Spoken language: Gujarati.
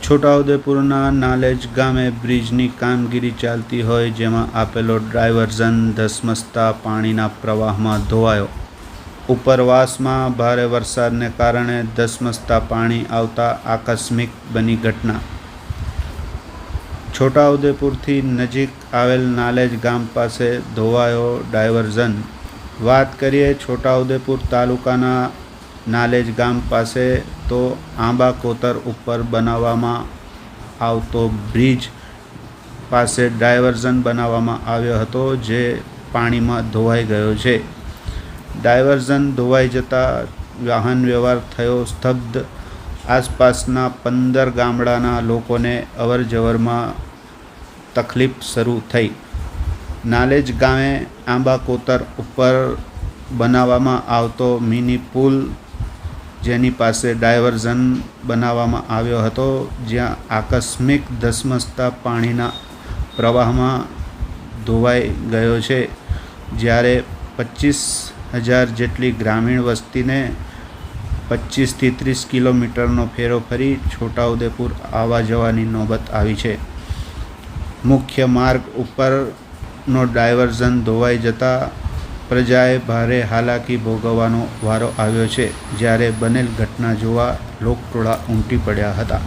છોટાઉદેપુરના નાલેજ ગામે બ્રિજની કામગીરી ચાલતી હોય જેમાં આપેલો ડ્રાઇવર્ઝન ધસમસતા પાણીના પ્રવાહમાં ધોવાયો. ઉપરવાસમાં ભારે વરસાદને કારણે ધસમસતા પાણી આવતા આકસ્મિક બની ઘટના. છોટાઉદેપુરથી નજીક આવેલ નાલેજ ગામ પાસે ધોવાયો ડાયવર્ઝન વાત કરીએ છોટાઉદેપુર તાલુકાના નાલેજ ગામ પાસે તો આંબા કોતર ઉપર બનાવવામાં આવતો બ્રિજ પાસે ડાયવર્ઝન બનાવવામાં આવ્યો હતો, જે પાણીમાં ધોવાઈ ગયો છે. ડાયવર્ઝન ધોવાઈ જતાં વાહન વ્યવહાર થયો સ્તબ્ધ. આસપાસના પંદર ગામડાના લોકોને અવરજવરમાં તકલીફ શરૂ થઈ. નાલેજ ગામે આંબા કોતર ઉપર બનાવવામાં આવતો મિની પુલ જેની પાસે ડાયવર્ઝન બનાવવામાં આવ્યો હતો, જ્યાં આકસ્મિક ધસમસતા પાણીના પ્રવાહમાં ધોવાઈ ગયો છે. જ્યારે પચીસ હજાર જેટલી ગ્રામીણ વસ્તીને પચીસથી ત્રીસ કિલોમીટરનો ફેરો ફરી છોટાઉદેપુર આવવા જવાની નોબત આવી છે. મુખ્ય માર્ગ ઉપરનો ડાયવર્ઝન ધોવાઈ જતાં પ્રજાએ ભારે હાલાકી ભોગવવાનો વારો આવ્યો છે, જ્યારે બનેલ ઘટના જોવા લોકટોળા ઉમટી પડ્યા હતા.